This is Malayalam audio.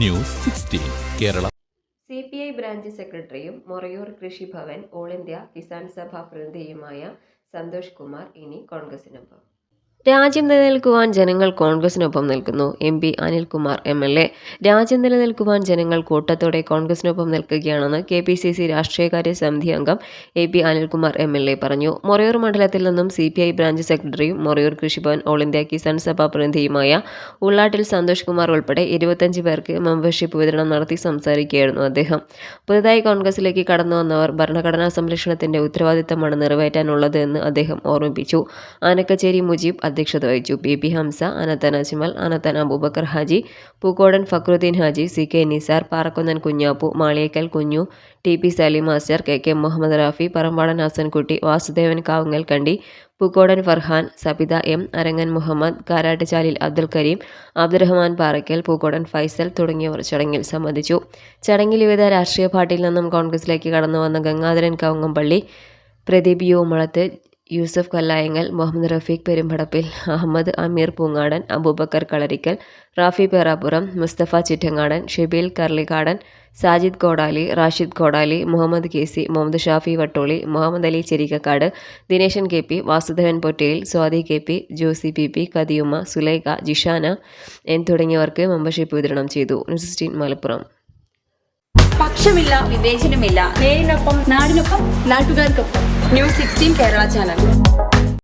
News sixteen Kerala. C P I branch സെക്രട്ടറിയും മൊറയൂർ കൃഷിഭവൻ ഓൾ ഇന്ത്യ കിസാൻ സഭ പ്രതിനിധിയുമായ സന്തോഷ് കുമാർ ഇനി കോൺഗ്രസിനൊപ്പം. രാജ്യം നിലനിൽക്കുവാൻ ജനങ്ങൾ കോൺഗ്രസിനൊപ്പം നിൽക്കുന്നു. M P Anilkumar M L A. രാജ്യം നിലനിൽക്കുവാൻ ജനങ്ങൾ കൂട്ടത്തോടെ കോൺഗ്രസിനൊപ്പം നിൽക്കുകയാണെന്ന് കെ പി സി സി രാഷ്ട്രീയകാര്യ സമിതി അംഗം A P Anilkumar M L A പറഞ്ഞു. മൊറയൂർ മണ്ഡലത്തിൽ നിന്നും സി പി ഐ ബ്രാഞ്ച് സെക്രട്ടറിയും മൊറയൂർ കൃഷിഭവൻ ഓൾ ഇന്ത്യ കിസാൻ സഭ പ്രതിനിധിയുമായ ഉള്ളാട്ടിൽ സന്തോഷ് കുമാർ ഉൾപ്പെടെ ഇരുപത്തഞ്ച് പേർക്ക് മെമ്പർഷിപ്പ് വിതരണം നടത്തി സംസാരിക്കുകയായിരുന്നു അദ്ദേഹം. പുതുതായി കോൺഗ്രസിലേക്ക് കടന്നു വന്നവർ ഭരണഘടനാ സംരക്ഷണത്തിന്റെ ഉത്തരവാദിത്തമാണ് നിറവേറ്റാനുള്ളത് എന്ന് അദ്ദേഹം ഓർമ്മിപ്പിച്ചു. ആനക്കച്ചേരി മുജീബ് അധ്യക്ഷത വഹിച്ചു. P. P. Hamsa Anathan Ajmal Anathan Aboobacker Haji Pookodan Fakruddeen Haji C. K. Nisar Parakkunnan Kunhappu Maliyekkal Kunhu T. P. Saleem master K. K. Muhammed Rafi Parambadan Hassankutty Vasudevan Kavungal Kandi Pookodan Farhan Sabitha M Arangan Muhammed Karattuchalil Abdul Kareem Abdurahman Parakkal Pookodan Faisal തുടങ്ങിയവർ ചടങ്ങിൽ സംബന്ധിച്ചു. ചടങ്ങിൽ വിവിധ രാഷ്ട്രീയ പാർട്ടിയിൽ നിന്നും കോൺഗ്രസിലേക്ക് കടന്നു വന്ന Gangadharan Kavungampally Pradeep U. Mulath Yusuf Kallayangal Muhammad Rafeeq പെരുമ്പടപ്പിൽ Ahammed Ameer Poongadan Abubacker Kalarikkal Rafi Perapuram Musthafa Chittangadan Shebeel Karlikkadan Sajid Kodali Rashid Kodali Muhammed K C Muhammed Shafi Vattoli Muhammed Ali Cherikkakkad Dineshan K P Vasudevan Pottayil Swathi K P Josy P P Kadiyumma Sulaikha Jishana N തുടങ്ങിയവർക്ക് മെമ്പർഷിപ്പ് വിതരണം ചെയ്തു. സിക്സ്റ്റീൻ മലപ്പുറം. പക്ഷമില്ല വിവേചനമില്ല. നേരിനൊപ്പം നാടിനൊപ്പം നാട്ടുകാർക്കൊപ്പം. News sixteen Kerala channel